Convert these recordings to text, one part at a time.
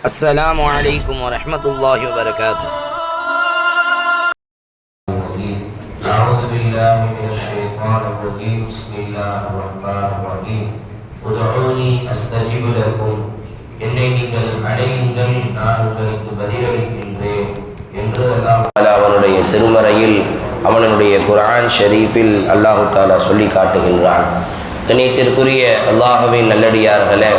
السلام عليكم ورحمة الله وبركاته الرجيم أعوذ بالله من الشيطان الرجيم بسم الله الرحمن الرحيم ادعوني أستجب لكم என்னை நீங்கள் அடையுங்கள் நான் உங்களுக்கு பதிலளிக்கின்றேன் என்று அல்லாஹ் தஆலா அவனுடைய திருமறையில் அவனுடைய குர்ஆன் ஷரீஃபில் அல்லாஹு தாலா சொல்லி காட்டுகின்றான் கணியத்திற்குரிய அல்லாஹுவின் நல்லடியார்களே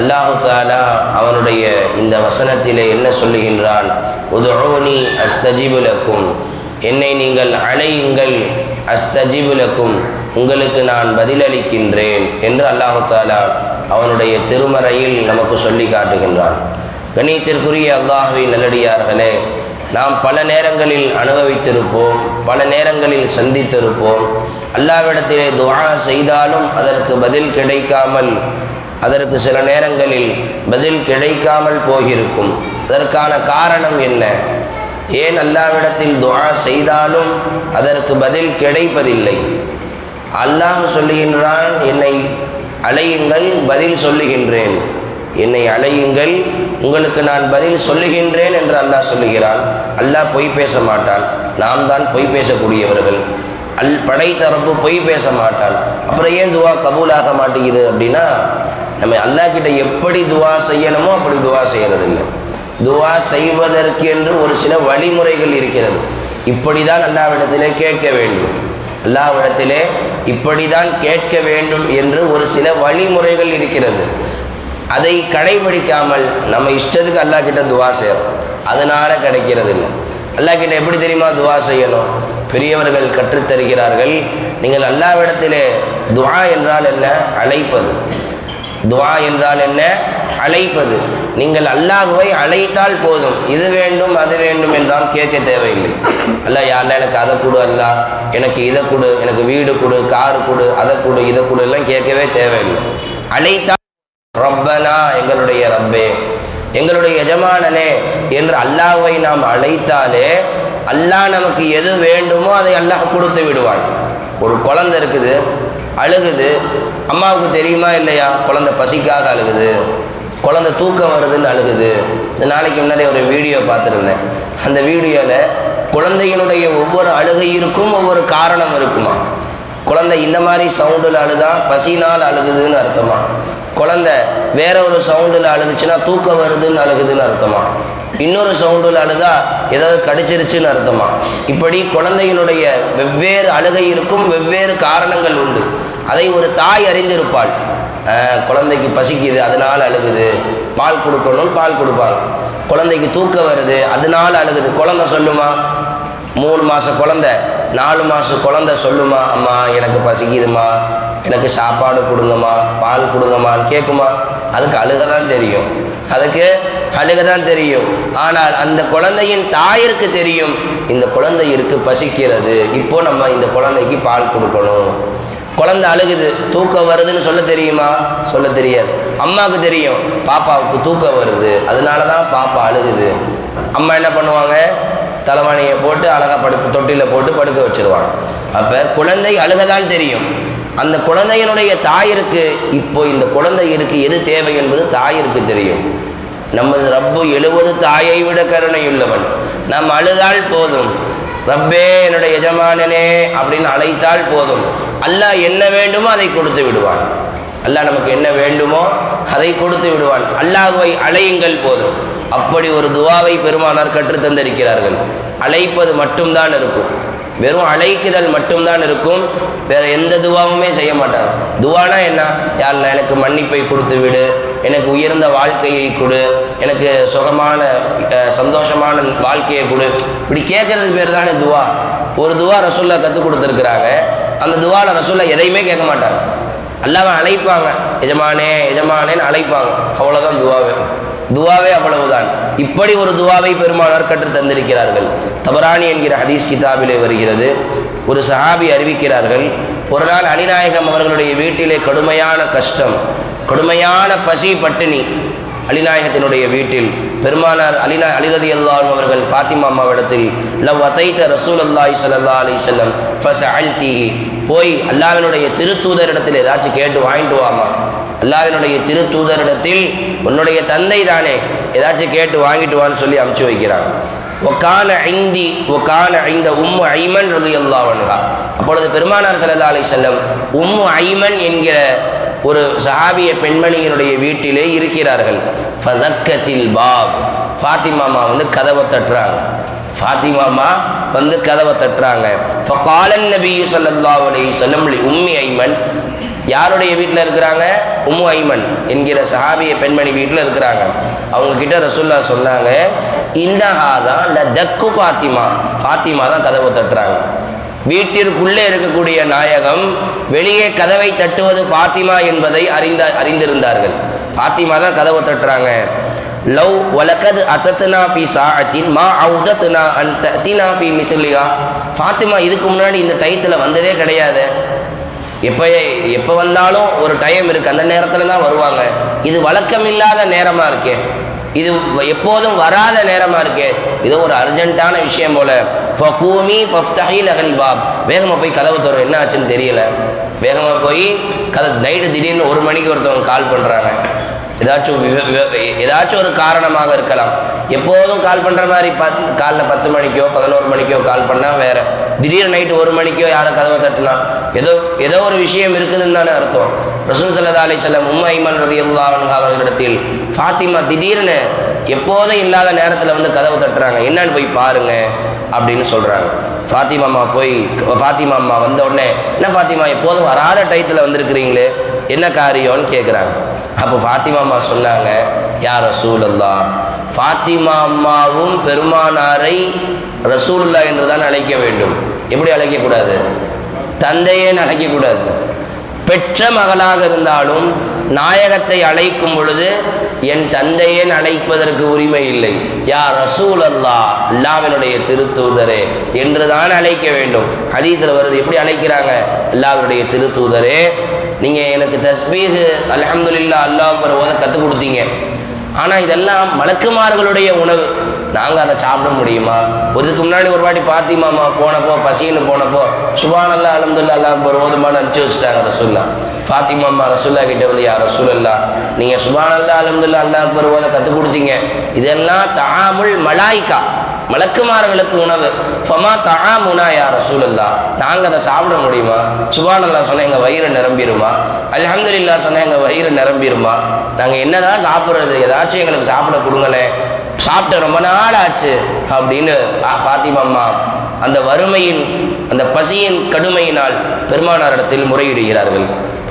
அல்லாஹு தாலா அவனுடைய இந்த வசனத்திலே என்ன சொல்லுகின்றான்? உதுஊனி அஸ்தஜிபுலக்கும் என்னை நீங்கள் அழையுங்கள் அஸ்தஜிபுலக்கும் உங்களுக்கு நான் பதிலளிக்கின்றேன் என்று அல்லாஹு தாலா அவனுடைய திருமறையில் நமக்கு சொல்லி காட்டுகின்றான். கணியத்திற்குரிய அல்லாஹுவின் நல்லடியார்களே நாம் பல நேரங்களில் அனுபவித்திருப்போம் பல நேரங்களில் சந்தித்திருப்போம். அல்லாவிடத்திலே துவா செய்தாலும் அதற்கு பதில் கிடைக்காமல் அதற்கு சில நேரங்களில் பதில் கிடைக்காமல் போகிருக்கும் அதற்கான காரணம் என்ன? ஏன் அல்லாவிடத்தில் துவா செய்தாலும் அதற்கு பதில் கிடைப்பதில்லை. அல்லாஹ் சொல்லுகின்றான் என்னை அழையுங்கள் பதில் சொல்லுகின்றேன். என்னை அழையுங்கள் உங்களுக்கு நான் பதில் சொல்லுகின்றேன் என்று அல்லாஹ் சொல்லுகிறான். அல்லாஹ் பொய் பேச மாட்டான். நாம் தான் பொய் பேசக்கூடியவர்கள். அல் படை தரப்பு பொய் பேச மாட்டான். அப்புறம் ஏன் துவா கபூலாக மாட்டேங்குது அப்படின்னா நம்ம அல்லாஹ் கிட்ட எப்படி துவா செய்யணுமோ அப்படி துவா செய்கிறது இல்லை துவா செய்வதற்கு என்று ஒரு சில வழிமுறைகள் இருக்கிறது. இப்படி தான் அல்லாவிடத்திலே கேட்க வேண்டும். அல்லாவிடத்திலே இப்படி தான் கேட்க வேண்டும் என்று ஒரு சில வழிமுறைகள் இருக்கிறது. அதை கடைபிடிக்காமல் நம்ம இஷ்டத்துக்கு அல்லாஹ் கிட்ட துவா செய்கிறோம் அதனால கிடைக்கிறது இல்லை அல்லாஹ் கிட்ட எப்படி தெரியுமா துவா செய்யணும்? பெரியவர்கள் கற்றுத்தருகிறார்கள். நீங்கள் அல்லாவிடத்திலே துவா என்றால் என்ன? அழைப்பது. துவா என்றால் என்ன? அழைப்பது. நீங்கள் அல்லாஹுவை அழைத்தால் போதும். இது வேண்டும் அது வேண்டும் என்றால் கேட்க தேவையில்லை. அல்ல யாரில் எனக்கு அதை கொடு அல்லா எனக்கு இதை கொடு எனக்கு வீடு கொடு காரு கொடு அதை கொடு இதை கொடு எல்லாம் கேட்கவே தேவையில்லை. அழைத்தால் ரப்பனா எங்களுடைய ரப்பே. எங்களுடைய எஜமானனே என்று அல்லாஹுவை நாம் அழைத்தாலே அல்லாஹ் நமக்கு எது வேண்டுமோ அதை அல்லாஹ் கொடுத்து விடுவான். ஒரு குழந்தை இருக்குது அழுகுது அம்மாவுக்கு தெரியுமா இல்லையா? குழந்தை பசிக்காக அழுகுது. குழந்தை தூக்கம் வருதுன்னு அழுகுது. இந்த நாளைக்கு முன்னாடி ஒரு வீடியோ பார்த்துருந்தேன். அந்த வீடியோவில் குழந்தையினுடைய ஒவ்வொரு அழுகையிற்கும் ஒவ்வொரு காரணம் இருக்குமா குழந்தை இந்த மாதிரி சவுண்டில் அழுதா பசினால் அழுகுதுன்னு அர்த்தமா? குழந்தை வேற ஒரு சவுண்டில் அழுதுச்சுன்னா தூக்கம் வருதுன்னு அழுகுதுன்னு அர்த்தமா? இன்னொரு சவுண்டில் அழுதா ஏதாவது கடிச்சிருச்சுன்னு அர்த்தமா? இப்படி குழந்தையினுடைய வெவ்வேறு அழுகை இருக்கும் வெவ்வேறு காரணங்கள் உண்டு. அதை ஒரு தாய் அறிந்திருப்பாள். குழந்தைக்கு பசிக்குது அதனால் அழுகுது. பால் கொடுக்கணும்னு பால் கொடுப்பாங்க. குழந்தைக்கு தூக்கம் வருது அதனால் அழுகுது. குழந்தை சொல்லுமா? மூணு மாத குழந்தை நாலு மாதம் குழந்தை சொல்லுமா அம்மா எனக்கு பசிக்குதுமா எனக்கு சாப்பாடு கொடுங்கம்மா பால் கொடுங்கம்மான்னு கேட்குமா அதுக்கு அழுக தான் தெரியும். அதுக்கு அழுக தான் தெரியும். ஆனால் அந்த குழந்தையின் தாயிற்கு தெரியும் இந்த குழந்தையிற்கு பசிக்கிறது. இப்போ நம்ம இந்த குழந்தைக்கு பால் கொடுக்கணும். குழந்தை அழுகுது தூக்கம் வருதுன்னு சொல்ல தெரியுமா? சொல்ல தெரியாது. அம்மாவுக்கு தெரியும் பாப்பாவுக்கு தூக்கம் வருது. அதனால தான் பாப்பா அழுகுது. அம்மா என்ன பண்ணுவாங்க? தலைவாணியை போட்டு அழகாக படுக்க தொட்டியில் போட்டு படுக்க வச்சுருவாங்க. அப்போ குழந்தை அழுகதான் தெரியும். அந்த குழந்தையினுடைய தாயிற்கு இப்போ இந்த குழந்தையிற்கு எது தேவை என்பது தாயிற்கு தெரியும். நமது ரப்பு எழுவது தாயை விட கருணையுள்ளவன். நாம் அழுதால் போதும். ரப்பே என்னுடைய எஜமானனே அப்படின்னு அழைத்தால் போதும். அல்லாஹ் என்ன வேண்டுமோ அதை கொடுத்து விடுவான். அல்லாஹ் நமக்கு என்ன வேண்டுமோ அதை கொடுத்து விடுவான். அல்லாஹுவை அழையுங்கள் போதும். அப்படி ஒரு துவாவை பெருமானார் கற்றுத் தந்திருக்கிறார்கள். அழைப்பது மட்டும்தான் இருக்கும். வெறும் அழைக்குதல் மட்டும்தான் இருக்கும். வேற எந்த துவாவுமே செய்ய மாட்டாங்க துவானா என்ன? யாரில் எனக்கு மன்னிப்பை கொடுத்து விடு. எனக்கு உயர்ந்த வாழ்க்கையை கொடு. எனக்கு சுகமான சந்தோஷமான வாழ்க்கையை கொடு. இப்படி கேட்கறது பேர் தானே துவா. ஒரு துவா ரசூல்லா கற்றுக் கொடுத்துருக்குறாங்க. அந்த துவாவில் ரசூல்லா எதையுமே கேட்க மாட்டாங்க அல்லாமல் அழைப்பாங்க. எஜமானே எஜமானேன்னு அழைப்பாங்க. அவ்வளோதான் துவாவே. துவாவே அவ்வளவுதான். இப்படி ஒரு துவாவை பெருமானார் கற்று தந்திருக்கிறார்கள். தபராணி என்கிற ஹதீஸ் கிதாபிலே வருகிறது. ஒரு சஹாபி அறிவிக்கிறார்கள் ஒரு நாள் அணிநாயகம் அவர்களுடைய வீட்டிலே கடுமையான கஷ்டம். கடுமையான பசி பட்டினி. அலிநாயகத்தினுடைய வீட்டில் பெருமானார் அலினா அலிரதி அல்லாஹ் அவர்கள் ஃபாத்திமா அம்மாவிடத்தில் லவ் அத்தைத்த ரசூல் அல்லாஹி சல்லா அலி செல்லம் ஃபஸ் அல்திஹி போய் அல்லாவினுடைய திருத்தூதரிடத்தில் ஏதாச்சும் கேட்டு வாங்கிட்டு வாமா. அல்லாவினுடைய திருத்தூதரிடத்தில் உன்னுடைய தந்தை தானே ஏதாச்சும் கேட்டு வாங்கிட்டு வான்னு சொல்லி அமுச்சு வைக்கிறாங்க ஒக்கான ஐந்தி ஒக்கான ஐந்த உம்மு ஐமன் ரது எல்லா அப்பொழுது பெருமானார் சல்லா அலி செல்லம் உம்மு ஐமன் என்கிற ஒரு சஹாபிய பெண்மணியினுடைய வீட்டிலே இருக்கிறார்கள். ஃபதக்கத்தில் பாப். ஃபாத்திமாமா வந்து கதவை தட்டுறாங்க. ஃபாத்திமாமா வந்து கதவை தட்டுறாங்க. ஃபகாலன் நபி ஸல்லல்லாஹு அலைஹி வஸல்லம் உம்மி ஐமன். யாருடைய வீட்டில் இருக்கிறாங்க? உம்மு ஐமன் என்கிற சஹாபிய பெண்மணி வீட்டில் இருக்கிறாங்க. அவங்க கிட்ட சொன்னாங்க இந்த தான் தக்கு ஃபாத்திமா. ஃபாத்திமா தான் கதவை தட்டுறாங்க. வீட்டிற்குள்ளே இருக்கக்கூடிய நாயகம் வெளியே கதவை தட்டுவது ஃபாத்திமா என்பதை அறிந்த அறிந்திருந்தார்கள். ஃபாத்திமா தான் கதவை தட்டுறாங்க. லவ் வலக்கது அத்தத்துனா பி சாத்தின் மா அவுதத்துனா அன் தத்தினா பி மிசிலியா ஃபாத்திமா இதுக்கு முன்னாடி இந்த டயத்தில் வந்ததே கிடையாது. எப்போ எப்போ வந்தாலும் ஒரு டைம் இருக்குது அந்த நேரத்தில் தான் வருவாங்க. இது வழக்கம் இல்லாத நேரமாக இருக்கே. இது எப்போதும் வராத நேரமாக இருக்கு? இது ஒரு அர்ஜென்ட்டான விஷயம் போல. ஃபகூமி ஃபஃப்தஹி லகல் பாப். வேகமாக போய் கதவு தரும் என்ன ஆச்சுன்னு தெரியல. வேகமாக போய் கதை நைட்டு திடீர்னு ஒரு மணிக்கு ஒருத்தவங்க கால் பண்ணுறாங்க ஏதாச்சும் விவ- ஏதாச்சும் ஒரு காரணமாக இருக்கலாம். எப்போதும் கால் பண்ணுற மாதிரி பத் காலைல பத்து மணிக்கோ பதினோரு மணிக்கோ கால் பண்ணால் வேறு. திடீர் நைட்டு ஒரு மணிக்கோ யாரை கதவை தட்டினா ஏதோ ஏதோ ஒரு விஷயம் இருக்குதுன்னு தானே அர்த்தம். ரசூல் சல்லா அலி சொல்லம் உம்ம ஐமன் ரதி அவர்களிடத்தில் ஃபாத்திமா திடீர்னு எப்போதும் இல்லாத நேரத்தில் வந்து கதவை தட்டுறாங்க. என்னன்னு போய் பாருங்க அப்படின்னு சொல்கிறாங்க ஃபாத்திமா அம்மா போய் ஃபாத்திமா அம்மா வந்த உடனே என்ன ஃபாத்திமா எப்போதும் வராத டயத்தில் வந்திருக்கிறீங்களே? என்ன காரியம்னு கேட்குறாங்க அப்போ ஃபாத்திமா அம்மா சொன்னாங்க யார் ரசூலல்லா ஃபாத்திமா அம்மாவும் பெருமானாரை ரசூலுல்லா என்று தான் அழைக்க வேண்டும். எப்படி அழைக்கக்கூடாது? தந்தையேன்னு அழைக்கக்கூடாது. பெற்ற மகளாக இருந்தாலும் நாயகத்தை அழைக்கும் பொழுது என் தந்தையேன் அழைப்பதற்கு உரிமை இல்லை. யார் ரசூல் அல்லா அல்லாவினுடைய திருத்தூதரே என்று தான் அழைக்க வேண்டும். ஹதீஸில் வருது எப்படி அழைக்கிறாங்க? அல்லாவினுடைய திருத்தூதரே நீங்கள் எனக்கு தஸ்பீஹு அலமதுல்லா அல்லாஹ் ஓத கற்றுக் கொடுத்தீங்க. ஆனால் இதெல்லாம் மலக்குமார்களுடைய உணவு. நாங்கள் அதை சாப்பிட முடியுமா? ஒரு இதுக்கு முன்னாடி ஒரு வாட்டி பாத்திமாமா போனப்போ பசின்னு போனப்போ சுபானல்லா அலமதுல்லா அல்லா ஒரு ஓதுமான்னு அனுப்பிச்சி வச்சுட்டாங்க ரசூல்லா ஃபாத்திமாமா ரசூல்லா கிட்ட வந்து யார் ரசூலல்லா நீங்கள் சுபானல்லா அலமதுல்லா அல்லா அக்பர் ஓத கற்றுக் கொடுத்தீங்க. இதெல்லாம் தாமுல் மலாய்க்கா மலக்குமார்களுக்கு உணவு. ஃபமா தகா முனா யார் சூழல்லா நாங்கள் அதை சாப்பிட முடியுமா? சுபானல்லா சொன்ன எங்கள் வயிறு நிரம்பிடுமா அலமதுல்லா சொன்ன எங்கள் வயிறு நிரம்பிடுமா நாங்கள் என்னதான் சாப்பிட்றது? ஏதாச்சும் எங்களுக்கு சாப்பிட கொடுங்களேன். சாப்பிட்டு ரொம்ப நாள் ஆச்சு அப்படின்னு பா- பாத்திமா அம்மா அந்த வறுமையின் அந்த பசியின் கடுமையினால் பெருமானாரிடத்தில் முறையிடுகிறார்கள்.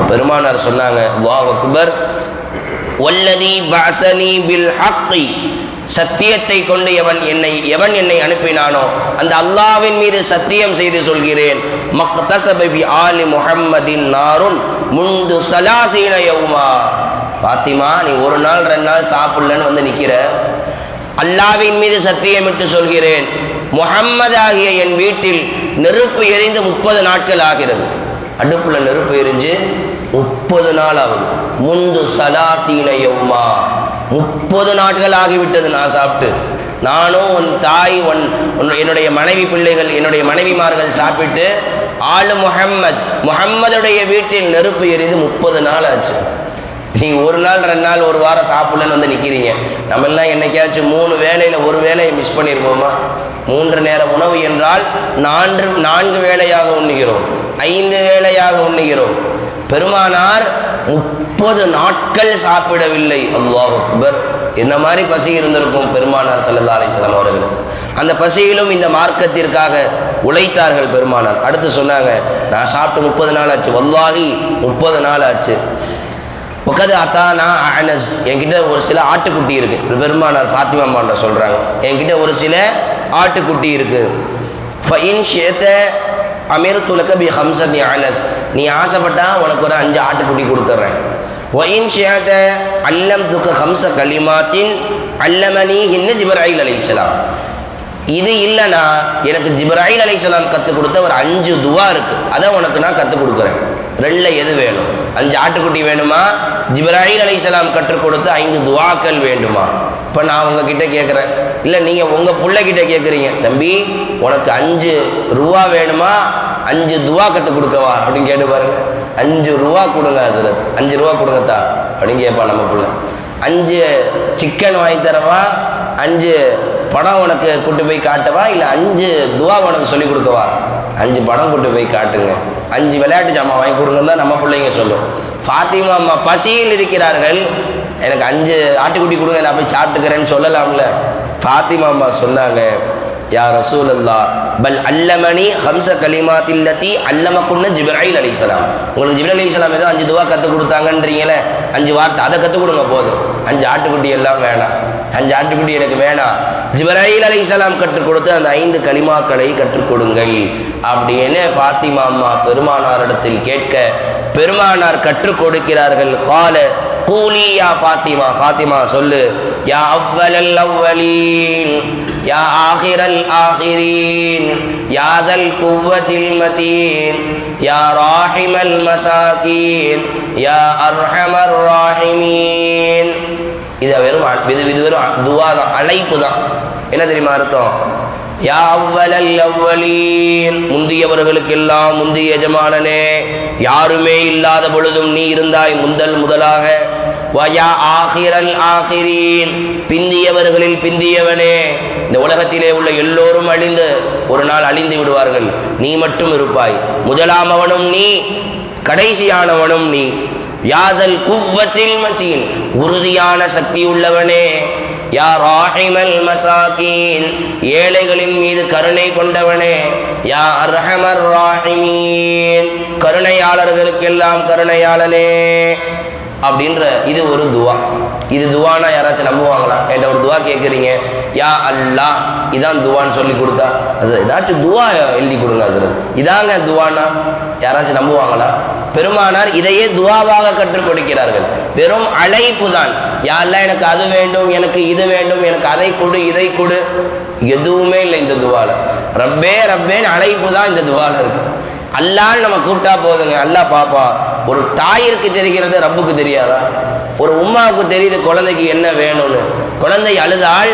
பெருமானார் சொன்னாங்க வா அக்பர் வல்லதி பஅசனி பில் ஹக்கி. சத்தியத்தை கொண்டு எவன் என்னை எவன் என்னை அனுப்பினானோ அந்த அல்லாவின் மீது சத்தியம் செய்து சொல்கிறேன். மக்தஸப ஆலி முஹம்மதின் நாருன் முந்து சலாசீன யௌமா. பாத்திமா நீ ஒரு நாள் ரெண்டு நாள் சாப்பிடலன்னு வந்து நிற்கிற அல்லாவின் மீது சத்தியமிட்டு சொல்கிறேன். முகம்மது ஆகிய என் வீட்டில் நெருப்பு எரிந்து முப்பது நாட்கள் ஆகிறது. அடுப்பில் நெருப்பு எரிஞ்சு முப்பது நாள் ஆகுது. முந்து சலாசீன முப்பது நாட்கள் ஆகிவிட்டது நான் சாப்பிட்டு. நானும் உன் தாய் உன் என்னுடைய மனைவி பிள்ளைகள் என்னுடைய மனைவிமார்கள் சாப்பிட்டு ஆளு முஹம்மத் முஹம்மதுடைய வீட்டில் நெருப்பு எரிந்து முப்பது நாள் ஆச்சு. நீங்கள் ஒரு நாள் ரெண்டு நாள் ஒரு வாரம் சாப்பிடலன்னு வந்து நிற்கிறீங்க நம்ம எல்லாம் என்னைக்காச்சும் மூணு வேலையில் ஒரு வேலையை மிஸ் பண்ணியிருப்போமா மூன்று நேர உணவு என்றால் நான்கு நான்கு வேலையாக உண்ணுகிறோம். ஐந்து வேளையாக உண்ணுகிறோம். பெருமானார் முப்பது நாட்கள் சாப்பிடவில்லை. அல்லாஹ் அக்பர். என்ன மாதிரி பசி இருந்திருக்கும் பெருமானார் ஸல்லல்லாஹு அலிஸ்லாம் அவர்கள்? அந்த பசியிலும் இந்த மார்க்கத்திற்காக உழைத்தார்கள் பெருமானார். அடுத்து சொன்னாங்க நான் சாப்பிட்டு முப்பது நாள் ஆச்சு வல்லாகி முப்பது நாள் ஆச்சு உக்கது அத்தானா அனஸ். என்கிட்ட ஒரு சில ஆட்டுக்குட்டி இருக்குது பெருமானார் ஃபாத்திமா அம்மாண்ட சொல்கிறாங்க என்கிட்ட ஒரு சில ஆட்டுக்குட்டி இருக்குது ஃபைன் ஷேத்த அமீர் துலக்க பி ஹம்சத் அனஸ். நீ ஆசைப்பட்டா உனக்கு ஒரு அஞ்சு ஆட்டுக்குட்டி கொடுத்துட்றேன் ஒயின் ஷேத்த அல்லம் துக்க ஹம்ச கலிமாத்தின் அல்லமணி ஹின்னு ஜிபராயில் அலைசலாம் இது இல்லைனா எனக்கு ஜிப்ராயில் அலைசலாம் கற்றுக் கொடுத்த ஒரு அஞ்சு துவா இருக்கு. அதை உனக்கு நான் கற்றுக் கொடுக்குறேன். ரெண்டில் எது வேணும்? அஞ்சு ஆட்டுக்குட்டி வேணுமா? ஜிப்ராயில் அலைசலாம் கற்றுக் கொடுத்த ஐந்து துவாக்கள் வேண்டுமா? இப்போ நான் உங்ககிட்ட கேட்குறேன் இல்லை நீங்கள் உங்கள் பிள்ளைகிட்ட கேட்குறீங்க தம்பி உனக்கு அஞ்சு ரூபா வேணுமா? அஞ்சு துவா கற்றுக் கொடுக்கவா அப்படின்னு கேட்டு பாருங்க. அஞ்சு ரூபா கொடுங்க ஹசரத். அஞ்சு ரூபா கொடுங்கத்தா அப்படின்னு கேட்பான் நம்ம பிள்ளை. அஞ்சு சிக்கன் வாங்கி தரவா? அஞ்சு படம் உனக்கு கூட்டு போய் காட்டவா? இல்லை அஞ்சு துவா உனக்கு சொல்லிக் கொடுக்கவா? அஞ்சு படம் கூட்டு போய் காட்டுங்க. அஞ்சு விளையாட்டு ஜாமான் வாங்கி கொடுங்கன்னு தான் நம்ம பிள்ளைங்க சொல்லும். ஃபாத்திமா அம்மா பசியில் இருக்கிறார்கள். எனக்கு அஞ்சு ஆட்டுக்குட்டி கொடுங்க நான் போய் சாப்பிட்டுக்கிறேன்னு சொல்லலாம்ல. ஃபாத்திமா அம்மா சொன்னாங்க யா ரசூல் அல்லா பல் அல்லமணி ஹம்ச கலிமாத்தில்லத்தி அல்லமக்குன்னு ஜிப்ராயில் அலிஸ்லாம் உங்களுக்கு ஜிப்ரல் அலிஸ்லாம் ஏதோ அஞ்சு துவா கற்றுக் கொடுத்தாங்கன்றீங்களே அஞ்சு வார்த்தை அதை கற்றுக் கொடுங்க போதும். அஞ்சு ஆட்டுக்குட்டி எல்லாம் வேணாம். அஞ்சு ஆட்டுக்குட்டி எனக்கு வேணாம். ஜிப்ராயில் அலிஸ்லாம் கற்றுக் கொடுத்து அந்த ஐந்து கலிமாக்களை கற்றுக் கொடுங்கள். அப்படின்னு ஃபாத்திமா அம்மா பெருமானாரிடத்தில் கேட்க பெருமானார் கற்றுக் கொடுக்கிறார்கள். கால கூலி யா ஃபாத்திமா ஃபாத்திமா சொல்லு. யா அவ்வலல் அவ்வலீன் யா ஆஹிரல் ஆஹிரீன் யாதல் குவத்தில் மதீன் யா ராஹிமல் மசாகீன் யா அர்ஹமர் ராஹிமீன். இது வெறும் இது இது வெறும் துவா தான் அழைப்பு தான். என்ன தெரியுமா அர்த்தம்? யா அவ்வலல் அவ்வலீன் முந்தியவர்களுக்கெல்லாம் முந்திய எஜமானனே யாருமே இல்லாத பொழுதும் நீ இருந்தாய் முந்தல் முதலாக. வயா ஆஹிரல் ஆஹிரீன் பிந்தியவர்களில் பிந்தியவனே. இந்த உலகத்திலே உள்ள எல்லோரும் அழிந்து ஒரு நாள் அழிந்து விடுவார்கள். நீ மட்டும் இருப்பாய். முதலாமவனும் நீ கடைசியானவனும் நீ. யாதல் குவ்வத்தில் மச்சீன் உறுதியான சக்தி உள்ளவனே. யா ராஹிமல் மசாகீன் ஏழைகளின் மீது கருணை கொண்டவனே. யா அர்ஹமர் ராஹிமீன் கருணையாளர்களுக்கெல்லாம் கருணையாளனே. அப்படின்ற இது ஒரு துவா. இது துவானா யாராச்சும் நம்புவாங்களா? என்கிட்ட ஒரு துவா கேட்குறீங்க யா அல்லாஹ் இதான் துவான்னு சொல்லி கொடுத்தா. அது ஏதாச்சும் துவா எழுதி கொடுங்க சார் இதாங்க துவானா? யாராச்சும் நம்புவாங்களா? பெருமானார் இதையே துவாவாக கற்றுக் கொடுக்கிறார்கள். வெறும் அழைப்பு தான். யாரெல்லாம் எனக்கு அது வேண்டும் எனக்கு இது வேண்டும் எனக்கு அதை கொடு இதை கொடு. எதுவுமே இல்லை இந்த துவால. ரப்பே ரப்பேன்னு அழைப்பு தான் இந்த துவால இருக்கு. அல்லான்னு நம்ம கூப்பிட்டா போதுங்க. அல்லாஹ் பாப்பா ஒரு தாயிற்கு தெரிகிறது ரப்புக்கு தெரியாதா? ஒரு உம்மாவுக்கு தெரியுது குழந்தைக்கு என்ன வேணும்னு. குழந்தை அழுதால்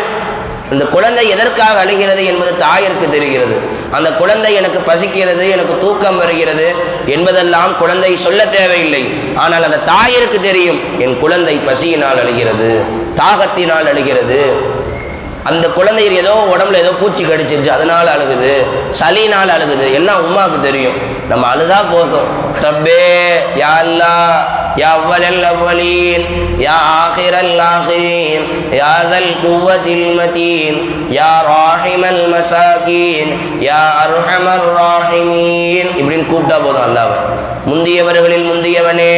இந்த குழந்தை எதற்காக அழுகிறது என்பது தாயிற்கு தெரிகிறது. அந்த குழந்தை எனக்கு பசிக்கிறது எனக்கு தூக்கம் வருகிறது என்பதெல்லாம் குழந்தை சொல்ல தேவையில்லை. ஆனால் அந்த தாயிற்கு தெரியும் என் குழந்தை பசியினால் அழுகிறது தாகத்தினால் அழுகிறது. அந்த குழந்தைக்கு ஏதோ உடம்புல ஏதோ பூச்சி கடிச்சிருச்சு அதனால் அழுகுது சளினால் அழுகுது எல்லாம் உமாவுக்கு தெரியும். நம்ம அழுதா போதும். ரப்பே யா அல்லா யா அவ்வலல் அவ்வலீன் யா ஆஹிரல் ஆஹிரீன் யா ஜல் குவத்தில் மதீன் யா ராஹிமல் மசாகீன் யா அர்ஹமர் ராஹிமீன். இப்படின்னு கூப்பிட்டா போதும் அல்லாவை. முந்தியவர்களில் முந்தியவனே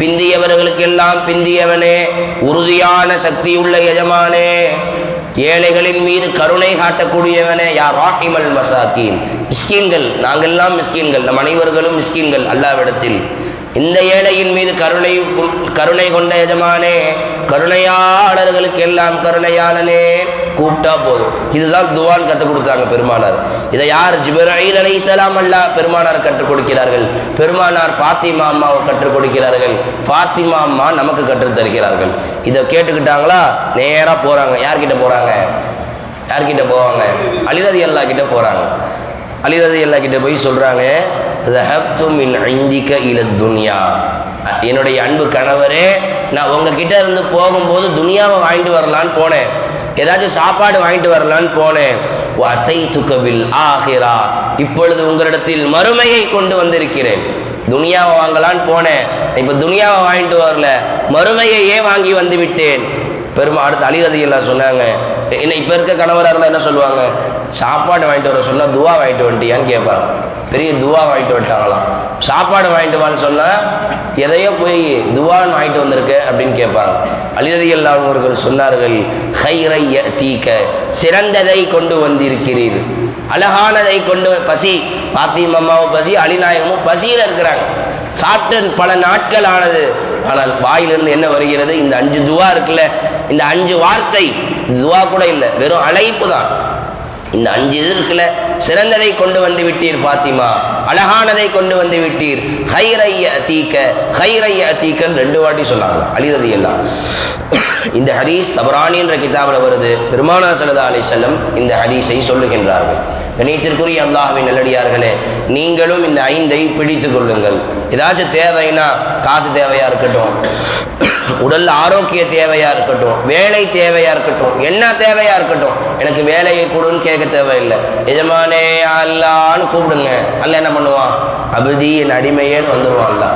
பிந்தியவர்களுக்கெல்லாம் பிந்தியவனே உறுதியான சக்தி உள்ள எஜமானே ஏழைகளின் மீது கருணை காட்டக்கூடியவனே யார் ராஹிமல் மசாக்கீன். மிஸ்கீன்கள் நாங்கெல்லாம் மிஸ்கீன்கள் நம் அனைவர்களும் மிஸ்கீன்கள் அல்லாவிடத்தில். இந்த ஏழையின் மீது கருணை கருணை கொண்ட எஜமானே கருணையாளர்களுக்கு எல்லாம் கருணையாளனே கூப்பிட்டா போதும். இதுதான் துவான் கற்றுக் கொடுத்தாங்க பெருமானார். இதை யார் ஜிபரீல் அலை இஸ்லாம் அல்லா பெருமானார் கற்றுக் கொடுக்கிறார்கள்? பெருமானார் ஃபாத்திமா அம்மாவை கற்றுக் கொடுக்கிறார்கள். ஃபாத்திமா அம்மா நமக்கு கற்றுத் தருகிறார்கள். இதை கேட்டுக்கிட்டாங்களா? நேராக போகிறாங்க யார்கிட்ட போகிறாங்க யார்கிட்ட போவாங்க? அலிரதி அல்லா கிட்ட போகிறாங்க அலிரதி அல்லா கிட்ட போய் சொல்கிறாங்க துன்யா என்னுடைய அன்பு கணவரே நான் உங்ககிட்ட இருந்து போகும்போது துனியாவை வாங்கிட்டு வரலான்னு போனேன். ஏதாச்சும் சாப்பாடு வாங்கிட்டு வரலான்னு போனேன். அத்தை துக்கவில் ஆகிரா இப்பொழுது உங்களிடத்தில் மறுமையை கொண்டு வந்திருக்கிறேன். துனியாவை வாங்கலான்னு போனேன். இப்போ துனியாவை வாங்கிட்டு வரல. மறுமையையே வாங்கி வந்து விட்டேன்? பெருமா அடுத்து அலிரதியெல்லாம் சொன்னாங்க என்ன இப்போ இருக்க கணவராக இருந்தால் என்ன சொல்லுவாங்க? சாப்பாடு வாங்கிட்டு வர சொன்னால் துவா வாங்கிட்டு வந்துட்டியான்னு கேட்பாங்க பெரிய துவா வாங்கிட்டு வந்துட்டாங்களாம். சாப்பாடு வாங்கிட்டு வான்னு சொன்னால் எதையோ போய் துவான்னு வாங்கிட்டு வந்திருக்க அப்படின்னு கேட்பாங்க அலிரதி அவர்கள் சொன்னார்கள் ஹைரை தீக்க சிறந்ததை கொண்டு வந்திருக்கிறீர். அழகானதை கொண்டு வ- பசி பாத்தியம் அம்மாவும் பசி அலிநாயகமும் பசியில் இருக்கிறாங்க. சாப்பிட்டு பல நாட்கள் ஆனது ஆனால் வாயிலிருந்து என்ன வருகிறது? இந்த அஞ்சு துவா இருக்குல்ல இந்த அஞ்சு வார்த்தை துவா கூட இல்லை வெறும் அழைப்பு தான். இந்த அஞ்சு இது சிறந்ததை கொண்டு வந்து விட்டீர் ஃபாத்திமா அழகானதை கொண்டு வந்து விட்டீர். ஹைரைய தீக்க ஹைரைய தீக்கன்னு ரெண்டு வாட்டி சொன்னாங்க அழிறது எல்லாம். இந்த ஹதீஸ் தபரானி என்ற கிதாபில் வருது. பெருமானா சல்லா அலி செல்லம் இந்த ஹதீஸை சொல்லுகின்றார்கள். கணீத்திற்குரிய அல்லாஹின் நல்லடியார்களே நீங்களும் இந்த ஐந்தை பிடித்து கொள்ளுங்கள். ஏதாச்சும் தேவைன்னா காசு தேவையாக இருக்கட்டும் உடல் ஆரோக்கிய தேவையாக இருக்கட்டும் வேலை தேவையாக இருக்கட்டும் என்ன தேவையாக இருக்கட்டும் எனக்கு வேலையை கொடுன்னு கேட்க தேவையில்லை. எஜமானே அல்லான்னு கூப்பிடுங்க. அல்ல என்ன பண்ணுவான்? அபிதி என் அடிமையேன்னு வந்துடுவான் அல்ல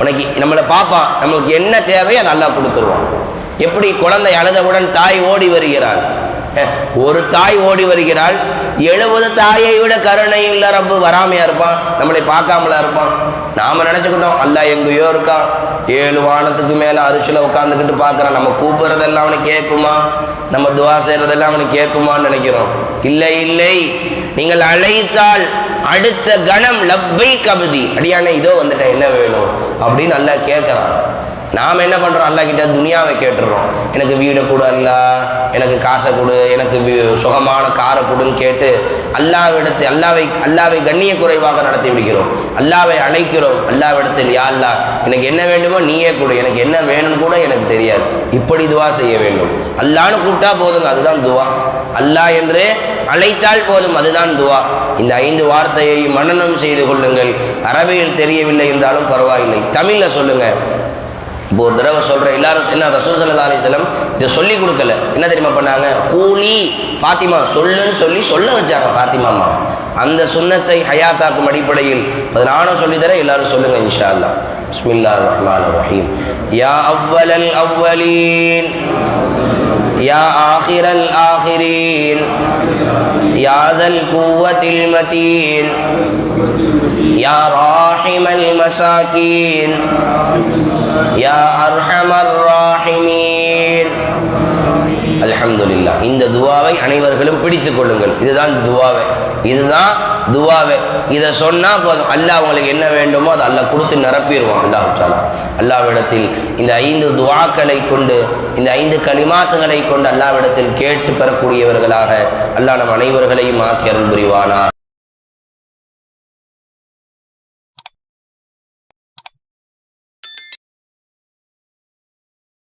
உனக்கு நம்மளை பார்ப்பான். நம்மளுக்கு என்ன தேவையோ அதை அல்லாஹ் கொடுத்துருவான். எப்படி குழந்தை அழுதவுடன் தாய் ஓடி வருகிறாள்? ஒரு தாய் ஓடி வருகிறாள். எழுபது தாயை விட கருணை உள்ள ரப்பு வராமையா இருப்பான் நம்மளை பார்க்காமலா இருப்பான். நாம நினைச்சுக்கிட்டோம் அல்லாஹ் எங்கேயோ இருக்கான். ஏழு வானத்துக்கு மேல அரிசில உட்காந்துக்கிட்டு பார்க்கறான். நம்ம கூப்பிடுறதெல்லாம் அவனுக்கு கேட்குமா? நம்ம துவா செய்யறதெல்லாம் அவனுக்கு கேட்குமான்னு நினைக்கிறோம். இல்லை இல்லை. நீங்கள் அழைத்தால் அடுத்த கணம் லப்பை கபதி. அடியானே இதோ வந்துட்டேன் என்ன வேணும்? அப்படின்னு நல்லா கேட்கறான். நாம் என்ன பண்ணுறோம் அல்லா கிட்ட துனியாவை கேட்டுடுறோம் எனக்கு வீடை கொடு அல்லா எனக்கு காசை கொடு. எனக்கு வி- சுகமான காரை கொடுன்னு கேட்டு அல்லாவிடத்தை அல்லாவை அல்லாவை கண்ணிய குறைவாக நடத்தி விடுகிறோம். அல்லாவை அழைக்கிறோம் அல்லாவிடத்தில் யா அல்லா எனக்கு என்ன வேண்டுமோ நீயே கொடு. எனக்கு என்ன வேணும்னு கூட எனக்கு தெரியாது. இப்படி துவா செய்ய வேண்டும். அல்லான்னு கூப்பிட்டா போதுங்க. அதுதான் துவா. அல்லாஹ் என்று அழைத்தால் போதும். அதுதான் துவா. இந்த ஐந்து வார்த்தையை மன்னனம் செய்து கொள்ளுங்கள். அரபியில் தெரியவில்லை என்றாலும் பரவாயில்லை. தமிழில் சொல்லுங்கள் இப்போ ஒரு தடவை சொல்கிறேன் எல்லாரும் என்ன ரசூல் சல்லா அலிஸ்லம் இதை சொல்லி கொடுக்கல. என்ன தெரியுமா பண்ணாங்க? கூலி ஃபாத்திமா சொல்லுன்னு சொல்லி சொல்ல வச்சாங்க ஃபாத்திமாமா அந்த சுண்ணத்தை ஹயாத்தாக்கும் அடிப்படையில். அது நானும் சொல்லித்தரேன் எல்லாரும் சொல்லுங்க இன்ஷா அல்லாஹ் பிஸ்மில்லா ரஹ்மான் ரஹீம். யா அவ்வலல் அவ்வலீன். யா ஆஹிரல் ஆஹிரீன் யாதல் குவத்தில் மதீன் யா ராஹிமல் மசாக்கீன். அல்ஹம்துலில்லாஹ். இந்த துவாவை அனைவர்களும் பிடித்து கொள்ளுங்கள். இதுதான் துவாவை. இதுதான் துவாவை. இதை சொன்னால் போதும். அல்லாஹ் அவங்களுக்கு என்ன வேண்டுமோ அதை அல்லாஹ் கொடுத்து நிரப்பிடுவான் அல்லாஹ் தாலா அல்லாவிடத்தில் இந்த ஐந்து துவாக்களை கொண்டு இந்த ஐந்து களிமாத்துகளை கொண்டு அல்லாவிடத்தில் கேட்டு பெறக்கூடியவர்களாக அல்லாஹ் நம் அனைவர்களையும் ஆக்கி அருள் புரிவானா?